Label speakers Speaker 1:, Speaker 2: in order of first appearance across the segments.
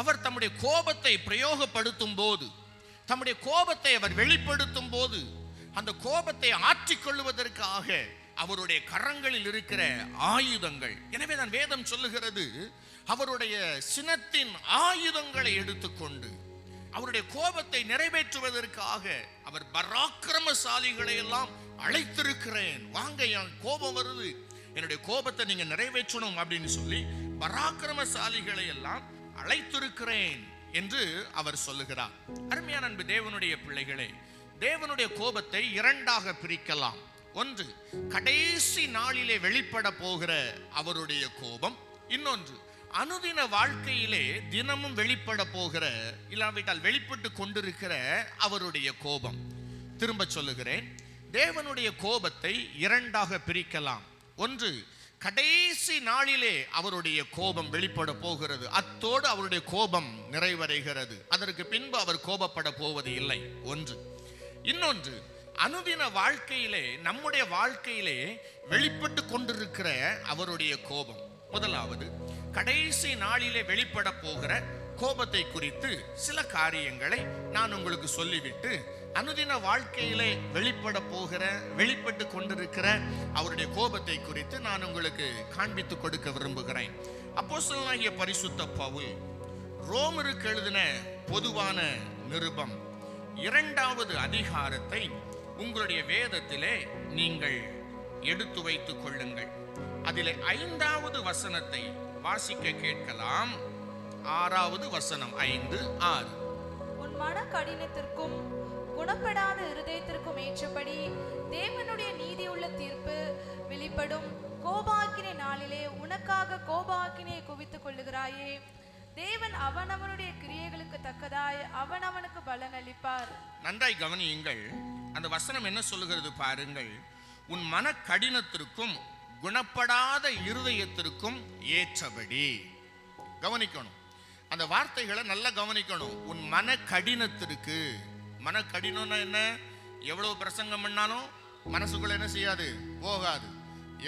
Speaker 1: அவர் தம்முடைய கோபத்தை பிரயோகப்படுத்தும் போது தம்முடைய கோபத்தை அவர் வெளிப்படுத்தும் போது அந்த கோபத்தை ஆற்றிக்கொள்வதற்காக அவருடைய கரங்களில் இருக்கிற ஆயுதங்கள் எனவே தான் வேதம் சொல்லுகிறது அவருடைய சினத்தின் ஆயுதங்களை எடுத்துக்கொண்டு அவருடைய கோபத்தை நிறைவேற்றுவதற்காக அவர் பராக்கிரமசாலிகளை எல்லாம் அழைத்திருக்கிறேன் வாங்க என் கோபம் வருது என்னுடைய கோபத்தை நீங்க நிறைவேற்றணும் அப்படின்னு சொல்லி பராக்கிரமசாலிகளை எல்லாம் அழைத்திருக்கிறேன் என்று அவர் சொல்லுகிறார் அருமையான அன்பு தேவனுடைய பிள்ளைகளே தேவனுடைய கோபத்தை இரண்டாக பிரிக்கலாம் ஒன்று கடைசி நாளிலே வெளிப்பட போகிற அவருடைய கோபம் இன்னொன்று அனுதின வாழ்க்கையிலே தினமும் வெளிப்பட போகிற இல்லாவிட்டால் வெளிப்பட்டு கொண்டிருக்கிற அவருடைய கோபம் திரும்ப சொல்லுகிறேன் தேவனுடைய கோபத்தை இரண்டாக பிரிக்கலாம் ஒன்று கடைசி நாளிலே அவருடைய கோபம் வெளிப்பட போகிறது அத்தோடு அவருடைய கோபம் நிறைவடைகிறது அதற்கு பின்பு அவர் கோபப்பட போவது இல்லை ஒன்று இன்னொன்று அனுதின வாழ்க்கையிலே நம்முடைய வாழ்க்கையிலே வெளிப்பட்டு கொண்டிருக்கிற அவருடைய கோபம் முதலாவது கடைசி நாளிலே வெளிப்பட போகிற கோபத்தை குறித்து சில காரியங்களை நான் உங்களுக்கு சொல்லிவிட்டு அனுதின வாழ்க்கையிலே வெளிப்பட போகிற வெளிப்பட்டு கொண்டிருக்கிற அவருடைய கோபத்தை குறித்து நான் உங்களுக்கு காண்பித்து கொடுக்க விரும்புகிறேன் அப்போசலாகிய பரிசுத்த பவுல் ரோமருக்கு எழுதின பொதுவான நிருபம் இரண்டாவது அதிகாரத்தை உங்களுடைய வேதத்திலே நீங்கள் எடுத்து வைத்துக் கொள்ளுங்கள் அதில் ஐந்தாவது வசனத்தை வாசிக்க கேட்கலாம் ஆறாவது வசனம் ஐந்து ஆறு
Speaker 2: உன் மன கடினத்திற்கும் குணப்படாத இருதயத்திற்கும் ஏற்றபடி தேவனுடைய நீதி உள்ள தீர்ப்பு வெளிப்படும் கோபாக்கினை நாளிலே உனக்காக கோபாக்கினையை குவித்துக் கொள்ளுகிறாயே தேவன் அவனவனுடைய கிரியைகளுக்கு தக்கதாய் அவனவனுக்கு பலன் அளிப்பார்
Speaker 1: நன்றாய் கவனியுங்கள் அந்த வசனம் என்ன சொல்லுகிறது பாருங்கள் உன் மன கடினத்திற்கும் குணப்படாத இருதயத்திற்கும் ஏற்றபடி கவனிக்கணும் அந்த வார்த்தைகளை நல்லா கவனிக்கணும் உன் மன கடினத்திற்கு மன கடினம்னா என்ன எவ்வளவு பிரசங்கம் பண்ணாலும் மனசுக்குள்ள என்ன செய்யாது போகாது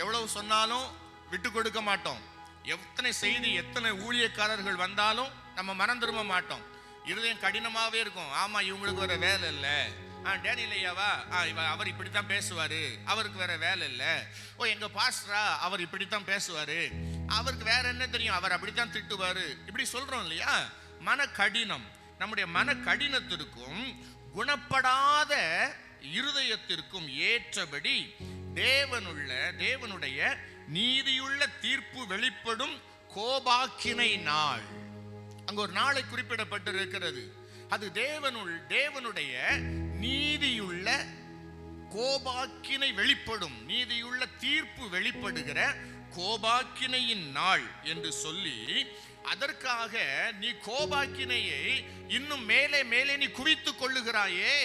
Speaker 1: எவ்வளவு சொன்னாலும் விட்டு கொடுக்க மாட்டோம் எத்தனை செய்தி எத்தனை ஊழியக்காரர்கள் வந்தாலும் நம்ம மனம் திரும்ப மாட்டோம் இருதயம் கடினமாகவே இருக்கும் ஆமாம் இவங்களுக்கு வேற வேலை இல்லை ஆ டேனி இல்லையாவா ஆ இவ அவர் இப்படி தான் பேசுவார் அவருக்கு வேற வேலை இல்லை ஓ எங்கள் பாஸ்டரா அவர் இப்படித்தான் பேசுவார் அவருக்கு வேற என்ன தெரியும் அவர் அப்படி தான் திட்டுவார் இப்படி சொல்கிறோம் இல்லையா மன கடினம் நம்முடைய மன கடினத்திற்கும் குணப்படாத இருதயத்திற்கும் ஏற்றபடி தேவனுள்ள தேவனுடைய நீதியுள்ள தீர்ப்பு வெளிப்படும் கோபாக்கினை நாள் அங்கு ஒரு நாளை குறிப்பிடப்பட்டிருக்கிறது அது தேவனுள் தேவனுடைய நீதியுள்ள கோபாக்கினை வெளிப்படும் நீதியுள்ள தீர்ப்பு வெளிப்படுகிற கோபாக்கினையின் நாள் என்று சொல்லி அதற்காக நீ கோபாக்கினையை இன்னும் மேலே மேலே நீ குவித்துக் கொள்ளுகிறாயே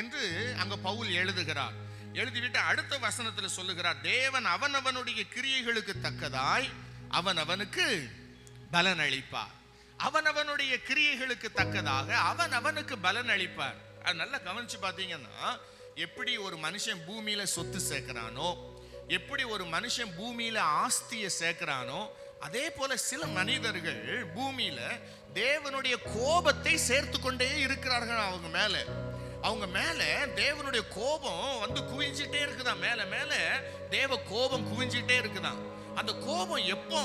Speaker 1: என்று அங்க பவுல் எழுதுகிறார் எழுதிவிட்டு அடுத்த வசனத்தில் சொல்லுகிறார் தேவன் அவனவனுடைய கிரியைகளுக்கு தக்கதாய் அவன் அவனுக்கு பலன் அளிப்பார் அவனவனுடைய கிரியைகளுக்கு தக்கதாக அவன் அவனுக்கு பலன் அளிப்பார் அது நல்லா கவனிச்சு பார்த்தீங்கன்னா எப்படி ஒரு மனுஷன் பூமியில சொத்து சேர்க்கிறானோ எப்படி ஒரு மனுஷன் பூமியில ஆஸ்தியை சேர்க்கிறானோ அதே போல சில மனிதர்கள் பூமியில தேவனுடைய கோபத்தை சேர்த்து கொண்டே இருக்கிறார்கள் அவங்க மேல அவங்க மேல தேவனுடைய கோபம் வந்து குவிஞ்சிட்டே இருக்குதான் மேல மேல தேவ கோபம் குவிஞ்சிட்டே இருக்குதான் அந்த கோபம் எப்போ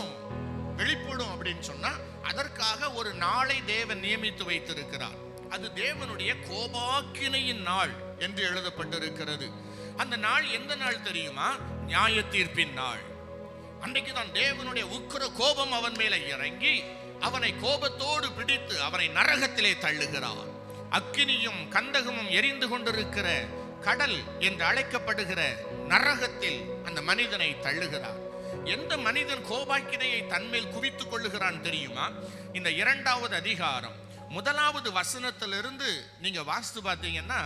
Speaker 1: வெளிப்படும் அப்படின்னு சொன்னா அதற்காக ஒரு நாளை தேவன் நியமித்து வைத்திருக்கிறார் அது தேவனுடைய கோபாக்கினையின் நாள் என்று எழுதப்பட்டிருக்கிறது அந்த நாள் எந்த நாள் தெரியுமா நியாய தீர்ப்பின் நாள் அன்றைக்கு தான் தேவனுடைய உக்கிர கோபம் அவன் மேலே இறங்கி அவனை கோபத்தோடு பிடித்து அவனை நரகத்திலே தள்ளுகிறார் அக்கினியும் கந்தகமும் எரிந்து கொண்டிருக்கிற கடல் என்று அழைக்கப்படுகிற நரகத்தில் அந்த மனிதனை தள்ளுகிறார் எந்த மனிதன் கோபாக்கினையை தன்மேல் குவித்துக் கொள்ளுகிறான் தெரியுமா இந்த இரண்டாவது அதிகாரம் முதலாவது வசனத்திலிருந்து நீங்க வாஸ்து பார்த்தீங்கன்னா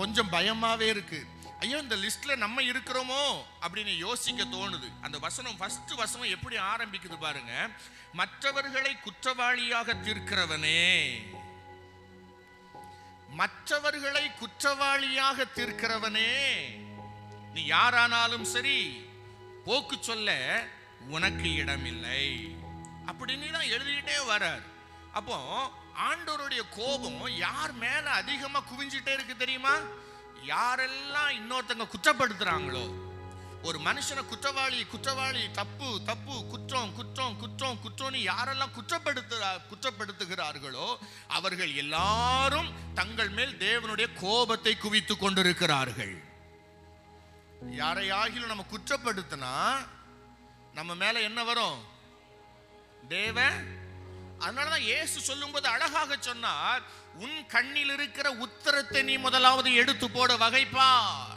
Speaker 1: கொஞ்சம் பயமாவே இருக்குது ஐயோ இந்த லிஸ்ட்ல நம்ம இருக்கிறோமோ அப்படின்னு யோசிக்க தோணுது அந்த வசனம் ஃபர்ஸ்ட் வசனம் எப்படி ஆரம்பிக்குது பாருங்க மற்றவர்களை குற்றவாளியாக தீர்க்கிறவனே மற்றவர்களை குற்றவாளியாக தீர்க்கிறவனே நீ யாரானாலும் சரி போக்கு சொல்ல உனக்கு இடமில்லை அப்படின்னு தான் எழுதிக்கிட்டே வர்றார் அப்போ ஆண்டோருடைய கோபம் யார் மேல அதிகமா குவிஞ்சிட்டே இருக்கு தெரியுமா யாரெல்லாம் இன்னொருத்தங்க குற்றப்படுத்துறாங்களோ ஒரு மனுஷனை குற்றவாளி குற்றவாளி தப்பு தப்பு குற்றம் குற்றம் குற்றம் குற்றம்னு யாரெல்லாம் குற்றப்படுத்துகிறா குற்றப்படுத்துகிறார்களோ அவர்கள் எல்லாரும் தங்கள் மேல் தேவனுடைய கோபத்தை குவித்து கொண்டிருக்கிறார்கள் யாரையாகிலும் நம்ம குற்றப்படுத்தினா நம்ம மேல என்ன வரும் தேவ அதனால தான் இயேசு சொல்லும்போது அழகாக சொன்னார் உன் கண்ணில் இருக்கிற உத்தரத்தை நீ முதலாவது எடுத்து போட வகைப்பார்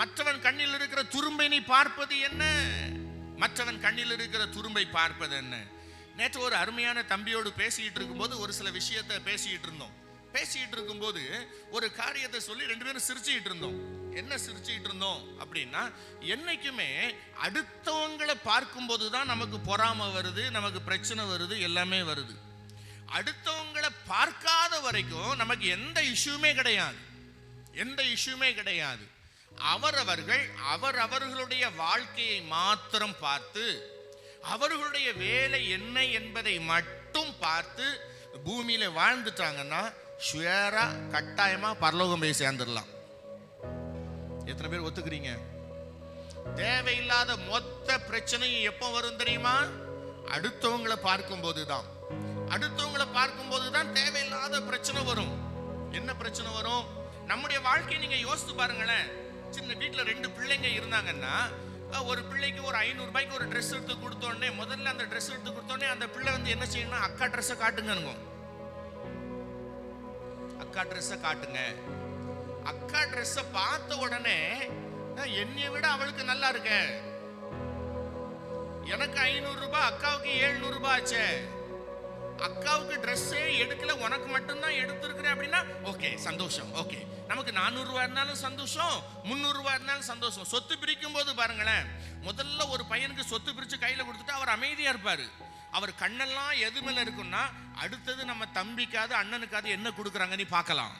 Speaker 1: மற்றவன் கண்ணில் இருக்கிற துரும்பை நீ பார்ப்பது என்ன மற்றவன் கண்ணில் இருக்கிற துரும்பை பார்ப்பது என்ன நேற்று ஒரு அருமையான தம்பியோடு பேசிக்கிட்டு இருக்கும்போது ஒரு சில விஷயத்தை பேசிக்கிட்டு இருந்தோம் பேசிக்கிட்டு இருக்கும்போது ஒரு காரியத்தை சொல்லி ரெண்டு பேரும் சிரிச்சுக்கிட்டு இருந்தோம் என்ன சிரிச்சுக்கிட்டு இருந்தோம் அப்படின்னா என்னைக்குமே அடுத்தவங்களை பார்க்கும்போது தான் நமக்கு பொறாமை வருது நமக்கு பிரச்சனை வருது எல்லாமே வருது அடுத்தவங்களை பார்க்காத வரைக்கும் நமக்கு எந்த இஷ்யூமே கிடையாது எந்த இஷ்யூமே கிடையாது அவரவர்கள் அவரவர்களுடைய வாழ்க்கையை மாத்திரம் பார்த்து அவர்களுடைய வேலை என்ன என்பதை மட்டும் பார்த்து பூமியில் வாழ்ந்துட்டாங்கன்னா ஷுயராக கட்டாயமாக பரலோகம் போய் சேர்ந்துடலாம் எத்தனை பேர் ஒத்துக்கிறீங்க தேவையில்லாத மொத்த பிரச்சனையும் எப்போ வரும் தெரியுமா அடுத்தவங்களை பார்க்கும்போது தான் அடுத்தவங்களை பார்க்கும்போது தான் தேவையில்லாத பிரச்சனை வரும் என்ன பிரச்சனை வரும் நம்முடைய வாழ்க்கையை நீங்கள் யோசித்து பாருங்களேன் சின்ன வீட்டில் ரெண்டு பிள்ளைங்க இருந்தாங்கன்னா ஒரு பிள்ளைக்கு ஒரு ரூபாய்க்கு ஒரு ட்ரெஸ் எடுத்து கொடுத்தோடனே முதல்ல அந்த ட்ரெஸ் எடுத்து கொடுத்தோடனே அந்த பிள்ளை வந்து என்ன செய்யணும்னா அக்கா ட்ரெஸ்ஸை காட்டுங்க அக்கா ட்ரெஸ்ஸை காட்டுங்க அக்கா ட்ரெஸ்ஸை பார்த்த உடனே என்னை விட அவளுக்கு நல்லா இருக்க எனக்கு ஐநூறு ரூபாய் அக்காவுக்கு ஏழுநூறு ரூபாய் ஆச்சு அக்காவுக்கு ட்ரெஸ்ஸே எடுக்கல உனக்கு மட்டும்தான் எடுத்துருக்குறேன் அப்படின்னா ஓகே சந்தோஷம் ஓகே நமக்கு நானூறுரூவா இருந்தாலும் சந்தோஷம் முந்நூறுரூவா இருந்தாலும் சந்தோஷம் சொத்து பிரிக்கும் போது பாருங்களேன் முதல்ல ஒரு பையனுக்கு சொத்து பிரித்து கையில் கொடுத்துட்டு அவர் அமைதியாக இருப்பார் அவர் கண்ணெல்லாம் எது மேலே இருக்குன்னா அடுத்தது நம்ம தம்பிக்காது அண்ணனுக்காது என்ன கொடுக்குறாங்கன்னு பார்க்கலாம்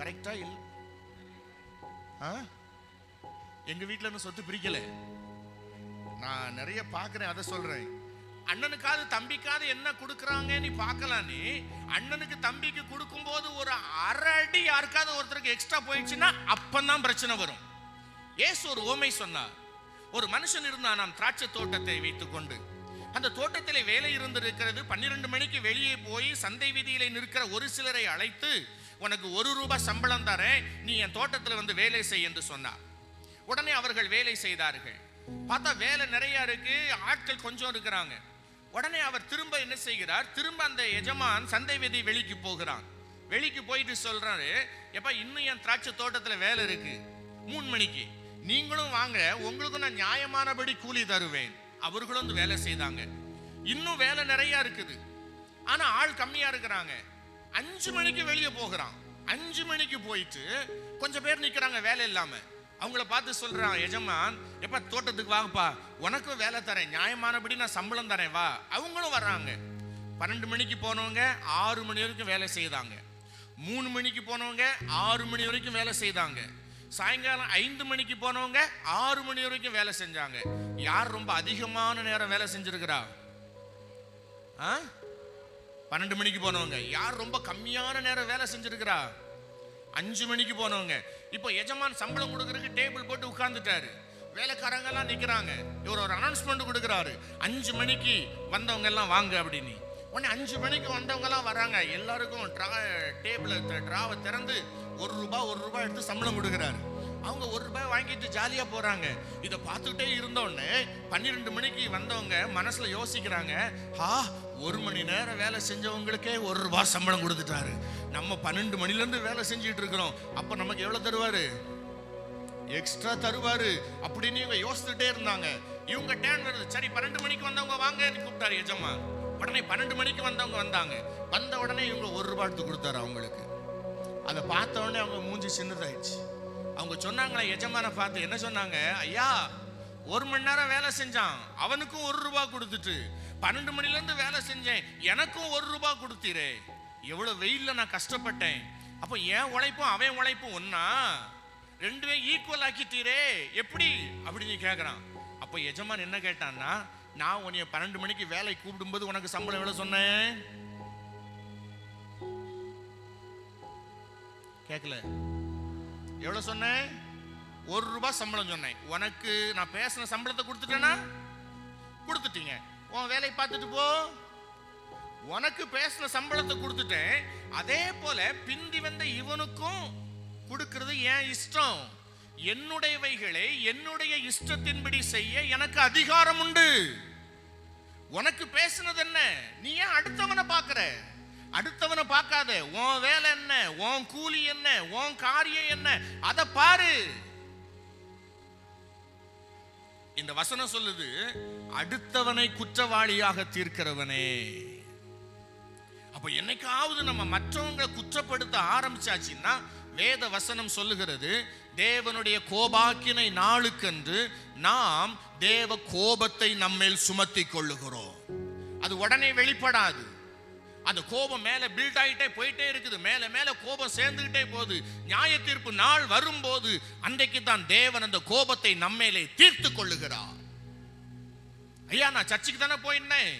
Speaker 1: கரெக்டா இல் எங்க வீட்டில் இன்னும் சொத்து பிரிக்கல நான் நிறைய பார்க்குறேன் அதை சொல்றேன் அண்ணனுக்காவது தம்பிக்காவது என்ன கொடுக்குறாங்கன்னு பார்க்கலாம் நீ அண்ணனுக்கு தம்பிக்கு கொடுக்கும்போது ஒரு அரை அடி யாருக்காவது ஒருத்தருக்கு எக்ஸ்ட்ரா போயிடுச்சுன்னா அப்பந்தான் பிரச்சனை வரும் ஏசு ஒரு ஓமை சொன்னார் ஒரு மனுஷன் இருந்தானாம் திராட்சை தோட்டத்தை வைத்துக்கொண்டு அந்த தோட்டத்தில் வேலை இருந்திருக்கிறது பன்னிரண்டு மணிக்கு வெளியே போய் சந்தை விதியிலே நிற்கிற ஒரு சிலரை அழைத்து உனக்கு ஒரு ரூபாய் சம்பளம் தரேன் நீ என் தோட்டத்தில் வந்து வேலை செய் என்று சொன்னார் உடனே அவர்கள் வேலை செய்தார்கள் பார்த்தா வேலை நிறைய இருக்கு ஆட்கள் கொஞ்சம் இருக்கிறாங்க உடனே அவர் திரும்ப என்ன செய்கிறார் திரும்ப அந்த எஜமான் சந்தை வீதி வெளிக்கு போகிறான் வெளிக்கு போயிட்டு சொல்றாரு எப்ப இன்னும் என் திராட்சை தோட்டத்தில் வேலை இருக்கு மூணு மணிக்கு நீங்களும் வாங்க உங்களுக்கு நான் நியாயமானபடி கூலி தருவேன் அவர்களும் வந்து வேலை செய்தாங்க இன்னும் வேலை நிறையா இருக்குது ஆனால் ஆள் கம்மியாக இருக்கிறாங்க அஞ்சு மணிக்கு வெளியே போகிறான் அஞ்சு மணிக்கு போயிட்டு கொஞ்சம் பேர் நிற்கிறாங்க வேலை இல்லாமல் அவங்கள பார்த்து சொல்கிறான் எஜமான் எப்ப தோட்டத்துக்கு வாங்கப்பா உனக்கும் வேலை தரேன் நியாயமானபடி நான் சம்பளம் தரேன் வா அவங்களும் வர்றாங்க பன்னெண்டு மணிக்கு போனவங்க ஆறு மணி வரைக்கும் வேலை செய்தாங்க மூணு மணிக்கு போனவங்க ஆறு மணி வரைக்கும் வேலை செய்தாங்க சாயங்காலம் ஐந்து மணிக்கு போனவங்க ஆறு மணி வரைக்கும் வேலை செஞ்சாங்க யார் ரொம்ப அதிகமான நேரம் வேலை செஞ்சிருக்கிறா ஆ பன்னெண்டு மணிக்கு போனவங்க யார் ரொம்ப கம்மியான நேரம் வேலை செஞ்சிருக்கிறா அஞ்சு மணிக்கு போனவங்க இப்போ எஜமான் சம்பளம் கொடுக்கறதுக்கு டேபிள் போட்டு உட்காந்துட்டாரு வேலைக்காரங்கெல்லாம் நிற்கிறாங்க இவர் ஒரு அனௌன்ஸ்மெண்ட் கொடுக்குறாரு அஞ்சு மணிக்கு வந்தவங்க எல்லாம் வாங்க அப்படின்னு உடனே அஞ்சு மணிக்கு வந்தவங்கலாம் வராங்க எல்லாருக்கும் ட்ரா டேபிளை ட்ராவை திறந்து ஒரு ரூபாய் ஒரு ரூபாய் எடுத்து சம்பளம் கொடுக்குறாரு அவங்க ஒரு ரூபாய் வாங்கிட்டு ஜாலியாக போகிறாங்க இதை பார்த்துக்கிட்டே இருந்தோடனே பன்னிரெண்டு மணிக்கு வந்தவங்க மனசில் யோசிக்கிறாங்க ஹா ஒரு மணி நேரம் வேலை செஞ்சவங்களுக்கே ஒரு ரூபாய் சம்பளம் கொடுத்துட்டாரு நம்ம பன்னெண்டு மணிலேருந்து வேலை செஞ்சுட்டு இருக்கிறோம் அப்போ நமக்கு எவ்வளோ தருவார் எக்ஸ்ட்ரா தருவார் அப்படின்னு இவங்க யோசித்துட்டே இருந்தாங்க இவங்க டேன் வருது சரி பன்னெண்டு மணிக்கு வந்தவங்க வாங்கன்னு கூப்பிட்டாரு எஜமா உடனே பன்னெண்டு மணிக்கு வந்தவங்க வந்தாங்க வந்த உடனே இவங்க ஒரு ரூபா எடுத்து கொடுத்தாரு அவங்களுக்கு அதை பார்த்த உடனே அவங்க மூஞ்சி சின்னதாயிடுச்சு அவங்க சொன்னாங்களா எஜமான பார்த்து என்ன சொன்னாங்க ஐயா ஒரு மணி நேரம் வேலை செஞ்சான் அவனுக்கும் ஒரு ரூபாய் கொடுத்துட்டு பன்னெண்டு மணிலேருந்து வேலை செஞ்சேன் எனக்கும் ஒரு ரூபாய் கொடுத்தீரே எவ்வளோ வெயிலில் நான் கஷ்டப்பட்டேன் அப்போ என் உழைப்பும் அவன் உழைப்பும் ஒன்னா ரெண்டுமே ஈக்குவல் ஆக்கிட்டீரே எப்படி அப்படின்னு கேட்குறான் அப்போ எஜமான் என்ன கேட்டான்னா நான் உன்னைய பன்னெண்டு மணிக்கு வேலை கூப்பிடும்போது உனக்கு சம்பளம் எவ்வளோ சொன்னேன் கேட்கல எவ்வளோ சொன்னேன் ஒரு ரூபாய் சம்பளம் சொன்னேன் உனக்கு நான் பேசின சம்பளத்தை கொடுத்துட்டேன்னா கொடுத்துட்டீங்க உன் வேலையை பார்த்துட்டு போ உனக்கு பேசின சம்பளத்தை கொடுத்துட்டேன் அதே போல பிந்தி வந்த இவனுக்கும் கொடுக்கறது ஏன் இஷ்டம் என்னுடையவைகளை என்னுடைய இஷ்டத்தின்படி செய்ய எனக்கு அதிகாரம் உண்டு உனக்கு பேசுனது என்ன நீ ஏன் அடுத்தவனை பார்க்குற அடுத்தவனை பார்க்காத உன் வேலை என்ன உன் கூலி என்ன உன் காரியம் என்ன அதை பாரு இந்த வசனம் சொல்லுது அடுத்தவனை குற்றவாளியாக தீர்க்கிறவனே அப்ப என்னைக்காவது நம்ம மற்றவங்களை குற்றப்படுத்த ஆரம்பிச்சாச்சுன்னா வேத வசனம் சொல்லுகிறது தேவனுடைய கோபாக்கினை நாளுக்கென்று நாம் தேவ கோபத்தை நம்மேல் சுமத்தி கொள்ளுகிறோம் அது உடனே வெளிப்படாது அந்த கோபம் மேல பில்ட் ஆகிட்டே போயிட்டே இருக்குது மேல மேல கோபம் சேர்ந்துகிட்டே போகுது நியாய தீர்ப்பு நாள் வரும்போது அன்றைக்கு தான் தேவன் அந்த கோபத்தை நம்மேலே தீர்த்து கொள்ளுகிறார் ஐயா நான் சர்ச்சுக்கு தானே போயிருந்தேன்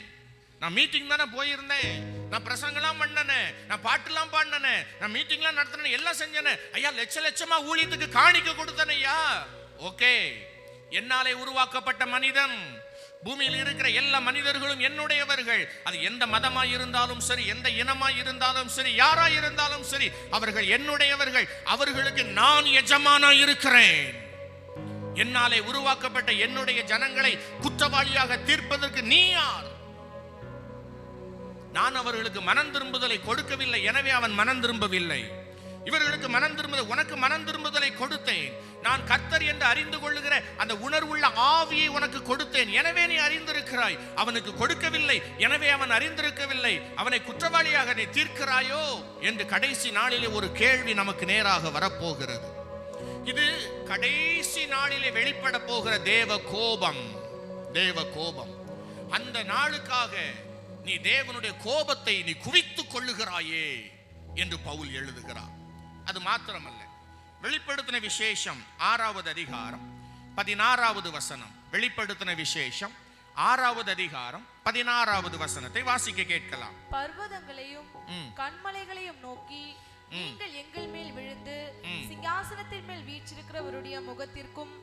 Speaker 1: நான் மீட்டிங் தானே போயிருந்தேன் நான் பிரசங்கெல்லாம் பண்ணனே நான் பாட்டுலாம் பாடினே நான் மீட்டிங்லாம் நடத்தினே எல்லாம் செஞ்சனே ஐயா லட்ச லட்சமா ஊழியத்துக்கு காணிக்க கொடுத்தனே ஐயா ஓகே என்னாலே உருவாக்கப்பட்ட மனிதன் பூமியில் இருக்கிற எல்லா மனிதர்களும் என்னுடையவர்கள் அது எந்த மதமாய் இருந்தாலும் சரி எந்த இனமாய் இருந்தாலும் சரி யாராய் இருந்தாலும் சரி அவர்கள் என்னுடையவர்கள் அவர்களுக்கு நான் எஜமானா இருக்கிறேன் என்னாலே உருவாக்கப்பட்ட என்னுடைய ஜனங்களை குற்றவாளியாக தீர்ப்பதற்கு நீ யார் நான் அவர்களுக்கு மனம் திரும்புதலை கொடுக்கவில்லை எனவே அவன் மனம் திரும்பவில்லை இவர்களுக்கு மனம் திரும்புதல் உனக்கு மனம் திரும்புதலை கொடுத்தேன் நான் கர்த்தர் என்று அறிந்து கொள்ளுகிற அந்த உணர்வுள்ள ஆவியை உனக்கு கொடுத்தேன் எனவே நீ அறிந்திருக்கிறாய் அவனுக்கு கொடுக்கவில்லை எனவே அவன் அறிந்திருக்கவில்லை அவனை குற்றவாளியாக நீ தீர்க்கிறாயோ என்று கடைசி நாளிலே ஒரு கேள்வி நமக்கு நேராக வரப்போகிறது இது கடைசி நாளிலே வெளிப்பட போகிற தேவ கோபம் தேவ கோபம் அந்த நாளுக்காக நீ தேவனுடைய கோபத்தை நீ குவித்துக் கொள்ளுகிறாயே என்று பவுல் எழுதுகிறார் அது மாத்திரமல்ல வெளிப்படுத்தின விசேஷம் ஆறாவது அதிகாரம் பதினாறாவது வசனம் வெளிப்படுத்தின விசேஷம் ஆறாவது அதிகாரம் பதினாறாவது வசனத்தை வாசிக்க கேட்கலாம்
Speaker 2: பர்வதங்களையும் கண்மலைகளையும் நோக்கி நீங்கள் எங்கள் மேல் விழுந்து சிங்காசனத்தின் மேல் வீச்சிருக்கிறவருடைய முகத்திற்கும்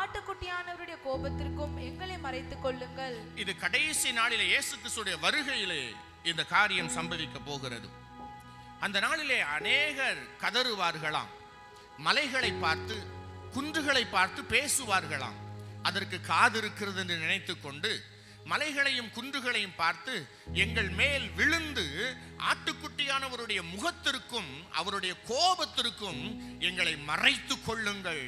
Speaker 2: ஆட்டுக்குட்டியானவருடைய கோபத்திற்கும் எங்களை மறைத்துக் கொள்ளுங்கள்
Speaker 1: இது கடைசி நாளிலே இயேசு கிறிஸ்துடைய வருகையிலே இந்த காரியம் சம்பவிக்க போகிறது அந்த நாளிலே அநேகர் கதறுவார்களாம் மலைகளை பார்த்து குன்றுகளை பார்த்து பேசுவார்களாம் அதற்கு காது இருக்கிறது என்று நினைத்து கொண்டு மலைகளையும் குன்றுகளையும் பார்த்து எங்கள் மேல் விழுந்து ஆட்டுக்குட்டியானவருடைய முகத்திற்கும் அவருடைய கோபத்திற்கும் எங்களை மறைத்து கொள்ளுங்கள்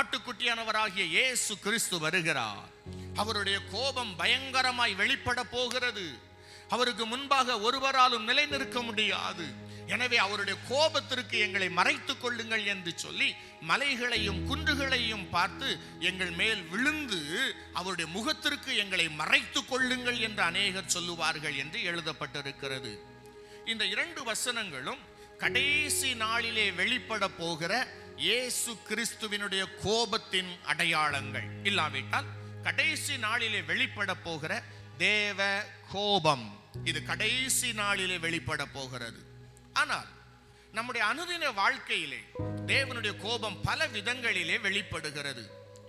Speaker 1: ஆட்டுக்குட்டியானவராகிய இயேசு கிறிஸ்து வருகிறார் அவருடைய கோபம் பயங்கரமாய் வெளிப்பட போகிறது அவருக்கு முன்பாக ஒருவராலும் நிலை நிற்க முடியாது எனவே அவருடைய கோபத்திற்கு எங்களை மறைத்துக் கொள்ளுங்கள் என்று சொல்லி மலைகளையும் குன்றுகளையும் பார்த்து எங்கள் மேல் விழுந்து அவருடைய முகத்திற்கு எங்களை மறைத்து கொள்ளுங்கள் என்று அநேகர் சொல்லுவார்கள் என்று எழுதப்பட்டிருக்கிறது இந்த இரண்டு வசனங்களும் கடைசி நாளிலே வெளிப்பட போகிற இயேசு கிறிஸ்துவினுடைய கோபத்தின் அடையாளங்கள் இல்லாவிட்டால் கடைசி நாளிலே வெளிப்பட போகிற தேவ கோபம் இது கடைசி நாளிலே வெளிப்பட போகிறது ஆனால் நம்முடைய அனுதின வாழ்க்கையிலே தேவனுடைய கோபம் பல விதங்களிலே வெளிப்படுகிறது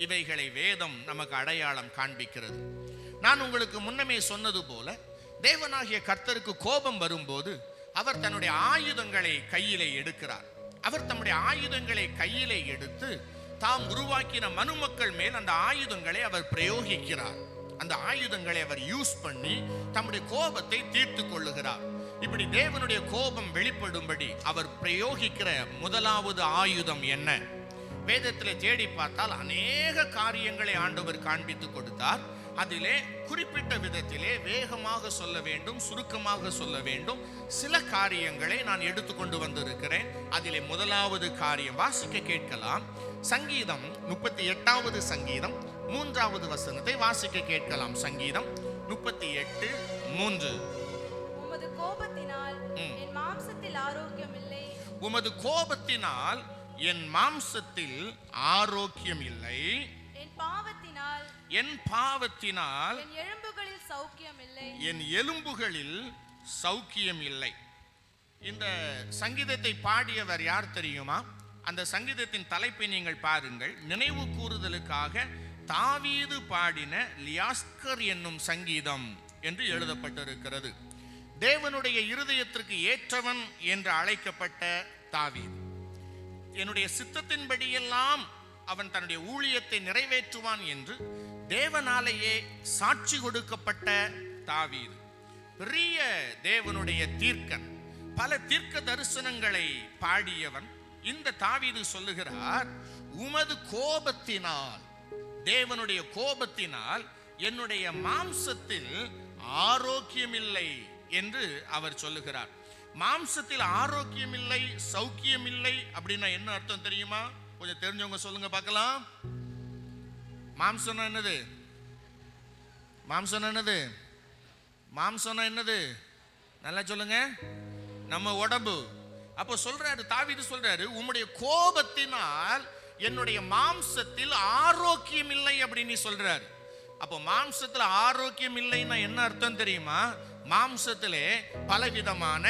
Speaker 1: இவைகளை வேதம் நமக்கு அடையாளம் காண்பிக்கிறது நான் உங்களுக்கு முன்னமே சொன்னது போல தேவனாகிய கர்த்தருக்கு கோபம் வரும்போது அவர் தன்னுடைய ஆயுதங்களை கையிலே எடுக்கிறார் அவர் தம்முடைய ஆயுதங்களை கையிலே எடுத்து தாம் உருவாக்கின மனுமக்கள் மேல் அந்த ஆயுதங்களை அவர் பிரயோகிக்கிறார் அந்த ஆயுதங்களை அவர் யூஸ் பண்ணி தம்முடைய கோபத்தை தீர்த்து கொள்ளுகிறார் இப்படி தேவனுடைய கோபம் வெளிப்படும்படி அவர் பிரயோகிக்கிற முதலாவது ஆயுதம் என்ன வேதத்தில் தேடி பார்த்தால் அநேக காரியங்களை ஆண்டவர் காண்பித்து கொடுத்தார் அதிலே குறிப்பிட்ட விதத்திலே வேகமாக சொல்ல வேண்டும் சுருக்கமாக சொல்ல வேண்டும் சில காரியங்களை நான் எடுத்துக்கொண்டு வந்திருக்கிறேன் அதிலே முதலாவது காரியம் வாசிக்க கேட்கலாம் சங்கீதம் முப்பத்தி எட்டாவது சங்கீதம் மூன்றாவது வசனத்தை வாசிக்க கேட்கலாம் சங்கீதம் முப்பத்தி எட்டு மூன்று
Speaker 2: உமது கோபத்தினால் என் மாம்சத்தில் ஆரோக்கியம் இல்லை
Speaker 1: உமது கோபத்தினால் என் மாம்சத்தில் ஆரோக்கியம் இல்லை
Speaker 2: என் பாவத்தினால்
Speaker 1: என் பாவத்தினால்
Speaker 2: என் எலும்புகளில் சௌக்கியம் இல்லை
Speaker 1: என் எலும்புகளில் சௌக்கியம் இல்லை இந்த சங்கீதத்தை பாடியவர் யார் தெரியுமா அந்த சங்கீதத்தின் தலைப்பை நீங்கள் பாருங்கள் நினைவு கூறுதலுக்காக தாவீது பாடின லியாஸ்கர் என்னும் சங்கீதம் என்று எழுதப்பட்டிருக்கிறது தேவனுடைய இருதயத்திற்கு ஏற்றவன் என்று அழைக்கப்பட்ட தாவீது என்னுடைய சித்தத்தின்படியெல்லாம் அவன் தன்னுடைய ஊழியத்தை நிறைவேற்றுவான் என்று தேவனாலேயே சாட்சி கொடுக்கப்பட்ட தாவீது பெரிய தேவனுடைய தீர்க்கன் பல தீர்க்க தரிசனங்களை பாடியவன் இந்த தாவீது சொல்லுகிறார் உமது கோபத்தினால் தேவனுடைய கோபத்தினால் என்னுடைய மாம்சத்தில் ஆரோக்கியமில்லை என்று அவர் சொல்லுகிறார் மாம்சத்தில் ஆரோக்கியமில்லை சௌக்கியமில்லை அப்படின்னா என்ன அர்த்தம் தெரியுமா கொஞ்சம் தெரிஞ்சவங்க சொல்லுங்க பார்க்கலாம் மாம்சம் என்னது மாம்சம் என்னது மாம்சம்னா என்னது நல்லா சொல்லுங்க நம்ம உடம்பு அப்போ சொல்றாரு தாவிது சொல்றாரு உம்முடைய கோபத்தினால் என்னுடைய மாம்சத்தில் ஆரோக்கியம் இல்லை அப்படின்னு சொல்றாரு அப்போ மாம்சத்தில் ஆரோக்கியம் இல்லைன்னா என்ன அர்த்தம் தெரியுமா மாம்சத்திலே பலவிதமான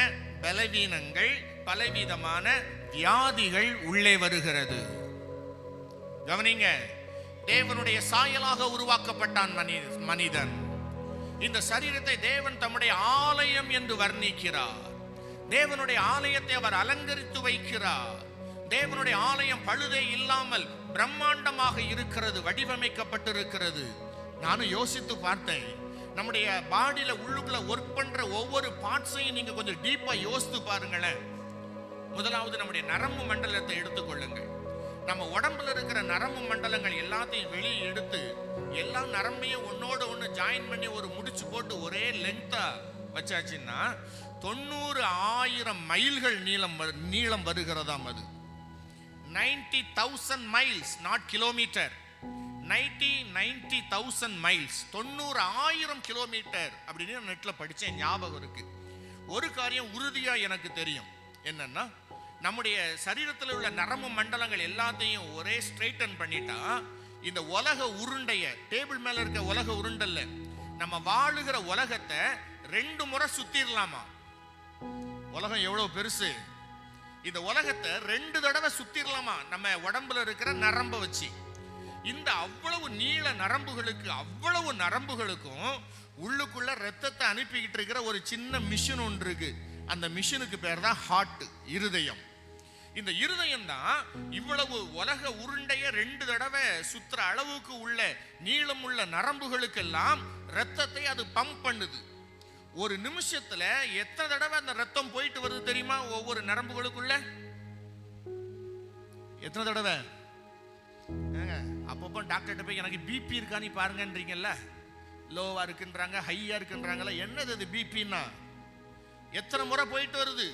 Speaker 1: பலவீனங்கள் பலவிதமான வியாதிகள் உள்ளே வருகிறது கவனிங்க தேவனுடைய சாயலாக உருவாக்கப்பட்டான் மனிதன் இந்த சரீரத்தை தேவன் தம்முடைய ஆலயம் என்று வர்ணிக்கிறார் தேவனுடைய ஆலயத்தை அவர் அலங்கரித்து வைக்கிறார் தேவனுடைய ஆலயம் பழுதே இல்லாமல் பிரம்மாண்டமாக இருக்கிறது வடிவமைக்கப்பட்டிருக்கிறது நானும் யோசித்து பார்த்தேன் நம்முடைய பாடியில் உள்ளுக்குள்ள ஒர்க் பண்ணுற ஒவ்வொரு பார்ட்ஸையும் நீங்கள் கொஞ்சம் டீப்பாக யோசித்து பாருங்களேன் முதலாவது நம்முடைய நரம்பு மண்டலத்தை எடுத்துக்கொள்ளுங்கள் நம்ம உடம்புல இருக்கிற நரம்பு மண்டலங்கள் எல்லாத்தையும் வெளியே எடுத்து எல்லா நரம்பையும் ஒன்னோட ஒன்று ஜாயின் பண்ணி ஒரு முடிச்சு போட்டு ஒரே லென்த்தாக வச்சாச்சுன்னா தொண்ணூறு ஆயிரம் மைல்கள் நீளம் நீளம் வருகிறதாம் அது ninety thousand miles not kilometre ninety ninety thousand miles தொண்ணூறு ஆயிரம் கிலோமீட்டர் அப்படின்னு நெட்டில் படித்தேன் ஞாபகம் இருக்குது ஒரு காரியம் உறுதியாக எனக்கு தெரியும் என்னென்னா நம்முடைய சரீரத்தில் உள்ள நரம்பு மண்டலங்கள் எல்லாத்தையும் ஒரே ஸ்ட்ரைட்டன் பண்ணிட்டா இந்த உலக உருண்டைய டேபிள் மேல இருக்க உலக உருண்டல்ல நம்ம வாழுகிற உலகத்தை ரெண்டு முறை சுத்திடலாமா உலகம் எவ்வளவு பெருசு இந்த உலகத்தை ரெண்டு தடவை சுத்திடலாமா நம்ம உடம்புல இருக்கிற நரம்பை வச்சு இந்த அவ்வளவு நீள நரம்புகளுக்கு அவ்வளவு நரம்புகளுக்கும் உள்ளுக்குள்ள ரத்தத்தை அனுப்பிக்கிட்டு இருக்கிற ஒரு சின்ன மிஷின் ஒன்று இருக்குது அந்த மிஷினுக்கு பேர் தான் ஹார்ட் இருதயம் இந்த இருதயம் தான் இவ்வளவு உலக உருண்டைய ரெண்டு தடவை சுத்துற அளவுக்கு உள்ள நீளம் உள்ள நரம்புகளுக்கெல்லாம் ரத்தத்தை அது பம்ப் பண்ணுது ஒரு நிமிஷத்துல எத்தனை தடவை அந்த ரத்தம் போயிட்டு வருது தெரியுமா ஒவ்வொரு நரம்புகளுக்குள்ள எத்தனை தடவை அப்பப்போ டாக்டர்கிட்ட போய் எனக்கு பிபி இருக்கான்னு பாருங்கன்றீங்கல்ல லோவா இருக்குன்றாங்க ஹையா இருக்குன்றாங்கல்ல என்னது அது பிபின்னா எத்தனை முறை போயிட்டு வருது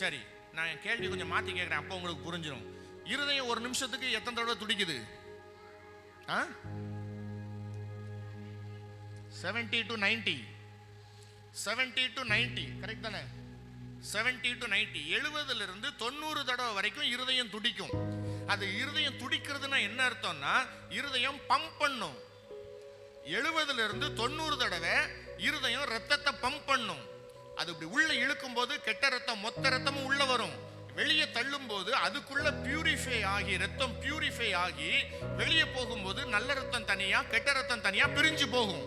Speaker 1: சரி நான் கேள்வி கொஞ்சம் மாற்றி கேட்குறேன் அப்போ உங்களுக்கு புரிஞ்சிடும் இருதயம் ஒரு நிமிஷத்துக்கு எத்தனை தடவை துடிக்குது ஆ seventy to ninety seventy to ninety correct தானே செவன்டி டு நைன்டி எழுபதுலேருந்து தொண்ணூறு தடவை வரைக்கும் இருதயம் துடிக்கும் அது இருதயம் துடிக்கிறதுனா என்ன அர்த்தம்னா இருதயம் பம்ப் பண்ணும் எழுபதுலேருந்து தொண்ணூறு தடவை இருதயம் ரத்தத்தை பம்ப் பண்ணும் அது இப்படி உள்ள இழுக்கும் போது கெட்ட ரத்தம் மொத்த ரத்தமும் உள்ள வரும் வெளியே தள்ளும் போது அதுக்குள்ள பியூரிஃபை ஆகி ரத்தம் பியூரிஃபை ஆகி வெளியே போகும்போது நல்ல ரத்தம் தனியா கெட்ட ரத்தம் தனியா பிரிஞ்சு போகும்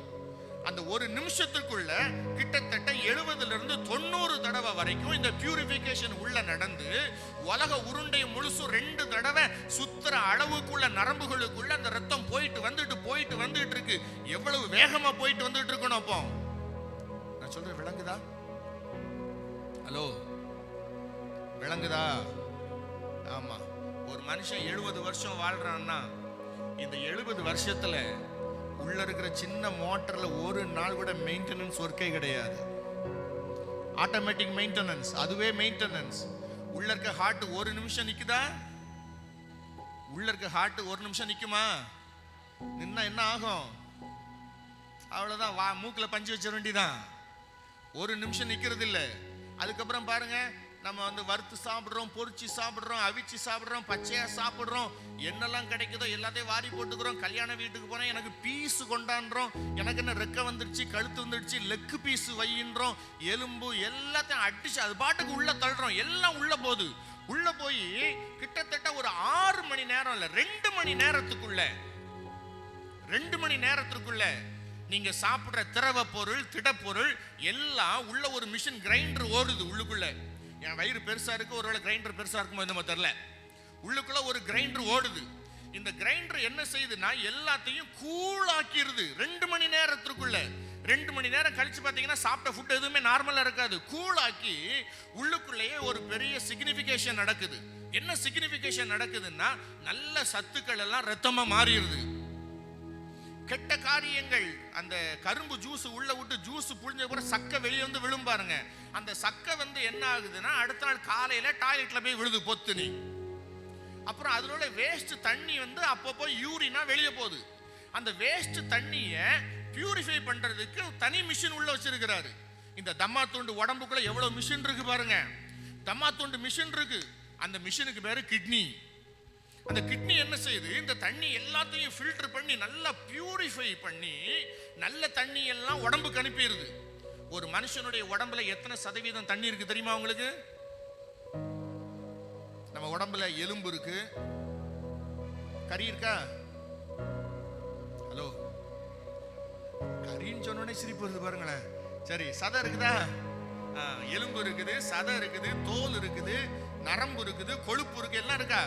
Speaker 1: அந்த ஒரு நிமிஷத்துக்குள்ள கிட்டத்தட்ட எழுபதுல இருந்து தொண்ணூறு தடவை வரைக்கும் இந்த பியூரிபிகேஷன் உள்ள நடந்து உலக உருண்டை முழுசும் ரெண்டு தடவை சுத்துற அளவுக்குள்ள நரம்புகளுக்குள்ள அந்த ரத்தம் போயிட்டு வந்துட்டு போயிட்டு வந்துட்டு இருக்கு எவ்வளவு வேகமா போயிட்டு வந்துட்டு இருக்கணும் அப்போ நான் சொல்றேன் விளங்குதா ஹலோ விளங்குதா ஆமாம் ஒரு மனுஷன் எழுபது வருஷம் வாழ்கிறான்னா இந்த எழுபது வருஷத்தில் உள்ளே இருக்கிற சின்ன மோட்டரில் ஒரு நாள் கூட மெயின்டெனன்ஸ் ஒர்க்கே கிடையாது ஆட்டோமேட்டிக் மெயின்டெனன்ஸ் அதுவே மெயின்டெனன்ஸ் உள்ளே இருக்க ஹார்ட் ஒரு நிமிஷம் நிற்குதா உள்ளே இருக்க ஹார்ட் ஒரு நிமிஷம் நிற்குமா நின்னா என்ன ஆகும் அவ்வளோதான் வா மூக்கில் பஞ்சு வச்சிட வேண்டிதான் ஒரு நிமிஷம் நிற்கிறது இல்லை அதுக்கப்புறம் பாருங்க நம்ம வந்து வறுத்து சாப்பிட்றோம் பொறிச்சு சாப்பிட்றோம் அவிச்சு சாப்பிட்றோம் பச்சையாக சாப்பிட்றோம் என்னெல்லாம் கிடைக்குதோ எல்லாத்தையும் வாரி போட்டுக்கிறோம் கல்யாண வீட்டுக்கு போனால் எனக்கு பீஸ் கொண்டாடுறோம் எனக்கு என்ன ரெக்க வந்துடுச்சு கழுத்து வந்துடுச்சு லெக்கு பீஸு வையின்றோம் எலும்பு எல்லாத்தையும் அடிச்சு அது பாட்டுக்கு உள்ளே தள்ளுறோம் எல்லாம் உள்ளே போகுது உள்ளே போய் கிட்டத்தட்ட ஒரு ஆறு மணி நேரம் இல்லை ரெண்டு மணி நேரத்துக்குள்ள ரெண்டு மணி நேரத்துக்குள்ள நீங்கள் சாப்பிட்ற திரவ பொருள் திடப்பொருள் எல்லாம் உள்ள ஒரு மிஷின் கிரைண்டர் ஓடுது உள்ளுக்குள்ளே என் வயிறு பெருசாக இருக்குது ஒருவேளை கிரைண்டர் பெருசாக இருக்குமோ என்னமோ தெரில உள்ளுக்குள்ளே ஒரு கிரைண்டர் ஓடுது இந்த கிரைண்டர் என்ன செய்யுதுன்னா எல்லாத்தையும் கூழாக்கிடுது ரெண்டு மணி நேரத்திற்குள்ள ரெண்டு மணி நேரம் கழிச்சு பார்த்தீங்கன்னா சாப்பிட்ட ஃபுட் எதுவுமே நார்மலாக இருக்காது கூழாக்கி உள்ளுக்குள்ளேயே ஒரு பெரிய சிக்னிஃபிகேஷன் நடக்குது என்ன சிக்னிஃபிகேஷன் நடக்குதுன்னா நல்ல சத்துக்கள் எல்லாம் ரத்தமாக மாறிடுது கெட்ட காரியங்கள் அந்த கரும்பு ஜூஸ் உள்ள விட்டு ஜூஸ் புழிஞ்ச கூட சக்கை வெளியே வந்து விழும் பாருங்க அந்த சக்கை வந்து என்ன ஆகுதுன்னா அடுத்த நாள் காலையில டாய்லெட்ல போய் விழுது நீ அப்புறம் அதில் உள்ள வேஸ்ட் தண்ணி வந்து அப்பப்போ யூரினா வெளியே போகுது அந்த வேஸ்ட் தண்ணியை பியூரிஃபை பண்றதுக்கு தனி மிஷின் உள்ள வச்சிருக்கிறாரு இந்த தம்மா தூண்டு உடம்புக்குள்ள எவ்வளவு மிஷின் இருக்கு பாருங்க தம்மா தூண்டு மிஷின் இருக்கு அந்த மிஷினுக்கு பேரு கிட்னி அந்த கிட்னி என்ன செய்யுது இந்த தண்ணி எல்லாத்தையும் ஃபில்டர் பண்ணி நல்லா பியூரிஃபை பண்ணி நல்ல தண்ணி எல்லாம் உடம்புக்கு அனுப்பிடுது ஒரு மனுஷனுடைய உடம்புல எத்தனை சதவீதம் தண்ணி இருக்கு தெரியுமா உங்களுக்கு நம்ம உடம்புல எலும்பு இருக்கு கறி இருக்கா ஹலோ கறின்னு சொன்னோடனே சிரிப்பு வருது பாருங்களேன் சரி சதை இருக்குதா எலும்பு இருக்குது சதை இருக்குது தோல் இருக்குது நரம்பு இருக்குது கொழுப்பு இருக்கு எல்லாம் இருக்கா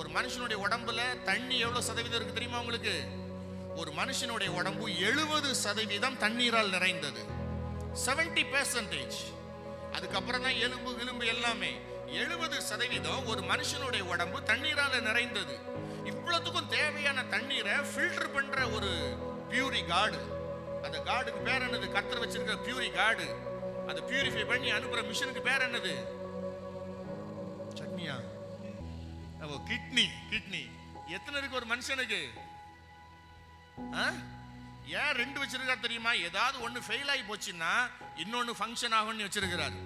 Speaker 1: ஒரு மனுஷனுடைய உடம்புல தண்ணி எவ்வளோ சதவீதம் இருக்கு தெரியுமா உங்களுக்கு ஒரு மனுஷனுடைய உடம்பு எழுபது சதவீதம் தண்ணீரால் நிறைந்தது செவன்டி பெர்சன்டேஜ் அதுக்கப்புறம் தான் எலும்பு விளிம்பு எல்லாமே எழுபது சதவீதம் ஒரு மனுஷனுடைய உடம்பு தண்ணீரால் நிறைந்தது இவ்வளோத்துக்கும் தேவையான தண்ணீரை ஃபில்டர் பண்ணுற ஒரு பியூரி காடு அந்த காடுக்கு பேர் என்னது கத்திர வச்சிருக்க பியூரி காடு அதை பியூரிஃபை பண்ணி அனுப்புகிற மிஷினுக்கு பேர் என்னது கிட்னி கிட்னி எத்தனை இருக்கு ஒரு மனுஷனுக்கு ஏன் ரெண்டு வச்சிருக்கா தெரியுமா ஏதாவது ஒன்று ஃபெயில் ஆகி போச்சுன்னா இன்னொன்று ஃபங்க்ஷன் ஆகும்னு வச்சிருக்கிறாரு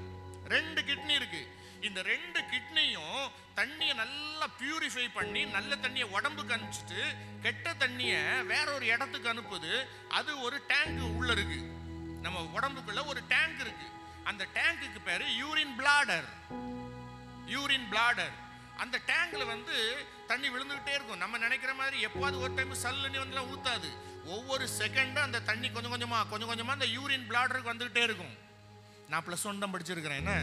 Speaker 1: ரெண்டு கிட்னி இருக்கு இந்த ரெண்டு கிட்னியும் தண்ணியை நல்லா பியூரிஃபை பண்ணி நல்ல தண்ணியை உடம்புக்கு அனுப்பிச்சிட்டு கெட்ட தண்ணியை வேற ஒரு இடத்துக்கு அனுப்புது அது ஒரு டேங்க் உள்ள இருக்கு நம்ம உடம்புக்குள்ள ஒரு டேங்க் இருக்கு அந்த டேங்குக்கு பேர் யூரின் பிளாடர் யூரின் பிளாடர் அந்த டேங்கில் வந்து தண்ணி விழுந்துக்கிட்டே இருக்கும் நம்ம நினைக்கிற மாதிரி எப்போது ஒரு டைம் சல்லுன்னு வந்துலாம் ஊற்றாது ஒவ்வொரு செகண்டும் அந்த தண்ணி கொஞ்சம் கொஞ்சமாக கொஞ்சம் கொஞ்சமாக அந்த யூரின் பிளாடருக்கு வந்துக்கிட்டே இருக்கும் நான் ப்ளஸ் ஒன் தான் படிச்சிருக்கிறேன் என்ன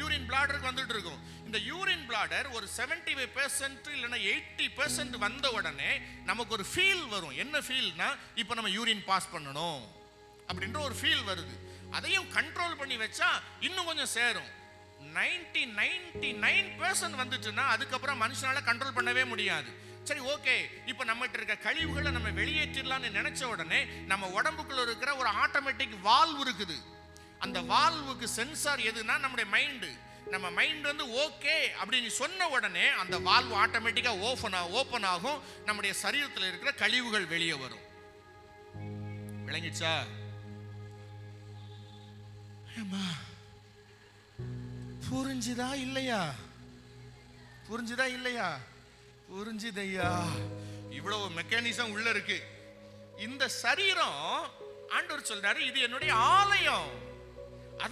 Speaker 1: யூரின் பிளாடருக்கு வந்துட்டு இருக்கும் இந்த யூரின் பிளாடர் ஒரு செவன்டி ஃபைவ் பெர்சன்ட் இல்லைன்னா எயிட்டி பெர்சன்ட் வந்த உடனே நமக்கு ஒரு ஃபீல் வரும் என்ன ஃபீல்னா இப்போ நம்ம யூரின் பாஸ் பண்ணணும் அப்படின்ற ஒரு ஃபீல் வருது அதையும் கண்ட்ரோல் பண்ணி வச்சா இன்னும் கொஞ்சம் சேரும் நைன்டி நைன்டி நைன் பர்சன்ட் வந்துச்சுன்னா அதுக்கப்புறம் மனுஷனால கண்ட்ரோல் பண்ணவே முடியாது சரி ஓகே இப்போ நம்மகிட்ட இருக்க கழிவுகளை நம்ம வெளியேற்றிடலாம்னு நினைச்ச உடனே நம்ம உடம்புக்குள்ள இருக்கிற ஒரு ஆட்டோமேட்டிக் வால்வு இருக்குது அந்த வால்வுக்கு சென்சார் எதுனா நம்முடைய மைண்டு நம்ம மைண்ட் வந்து ஓகே அப்படின்னு சொன்ன உடனே அந்த வால்வு ஆட்டோமேட்டிக்காக ஓப்பன் ஓப்பன் ஆகும் நம்முடைய சரீரத்தில் இருக்கிற கழிவுகள் வெளியே வரும் விளங்கிச்சா ஏமா புரிஞ்சுதா இல்லையா புரிஞ்சுதா இல்லையா புரிஞ்சுதையா இவ்வளவு மெக்கானிசம் உள்ள இருக்கு இந்த சரீரம் ஆண்டவர் சொல்றாரு இது என்னுடைய ஆலயம்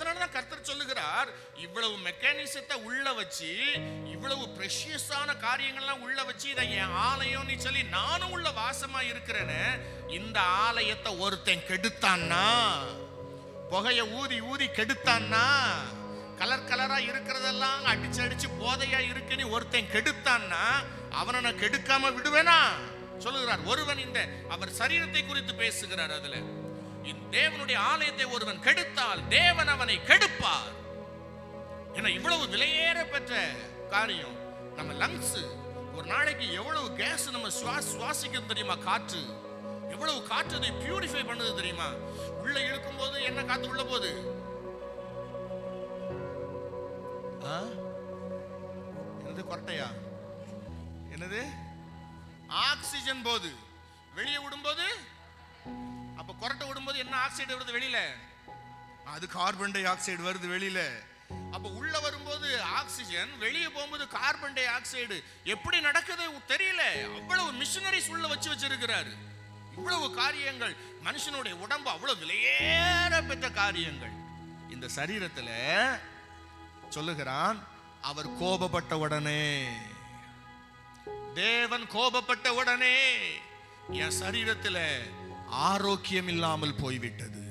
Speaker 1: தான் கர்த்தர் சொல்லுகிறார் இவ்வளவு மெக்கானிசத்தை உள்ள வச்சு இவ்வளவு ப்ரெஷியஸான காரியங்கள்லாம் உள்ள வச்சு இதை என் ஆலயம்னு சொல்லி நானும் உள்ள வாசமா இருக்கிறேன்னு இந்த ஆலயத்தை ஒருத்தன் கெடுத்தான்னா புகைய ஊதி ஊதி கெடுத்தான்னா கலர் கலரா இருக்கிறதெல்லாம் அடிச்சு அடிச்சு போதையா இருக்குன்னு ஒருத்தன் கெடுத்தான்னா அவனை நான் கெடுக்காம விடுவேனா சொல்லுகிறார் ஒருவன் இந்த அவர் சரீரத்தை குறித்து பேசுகிறார் அதுல தேவனுடைய ஆலயத்தை ஒருவன் கெடுத்தால் தேவன் அவனை கெடுப்பார் என இவ்வளவு விலையேற பெற்ற காரியம் நம்ம லங்ஸ் ஒரு நாளைக்கு எவ்வளவு கேஸ் நம்ம சுவாஸ் சுவாசிக்கிறது தெரியுமா காற்று எவ்வளவு காற்று அதை பியூரிஃபை பண்ணுது தெரியுமா உள்ள இழுக்கும் போது என்ன காத்து உள்ள போகுது என்னது கொரட்டையா என்னது ஆக்சிஜன் போது வெளியே விடும்போது அப்ப கொரட்டை விடும்போது என்ன ஆக்சைடு வருது வெளியில அது கார்பன் டை ஆக்சைடு வருது வெளியில அப்ப உள்ள வரும்போது ஆக்சிஜன் வெளியே போகும்போது கார்பன் டை ஆக்சைடு எப்படி நடக்குது தெரியல அவ்வளவு மிஷினரிஸ் உள்ள வச்சு வச்சிருக்கிறாரு இவ்வளவு காரியங்கள் மனுஷனுடைய உடம்பு அவ்வளவு விலையேற பெற்ற காரியங்கள் இந்த சரீரத்தில் சொல்லுகிறான் அவர் கோபப்பட்ட உடனே தேவன் கோபப்பட்ட உடனே என் சரீரத்தில் ஆரோக்கியம் இல்லாமல் போய்விட்டது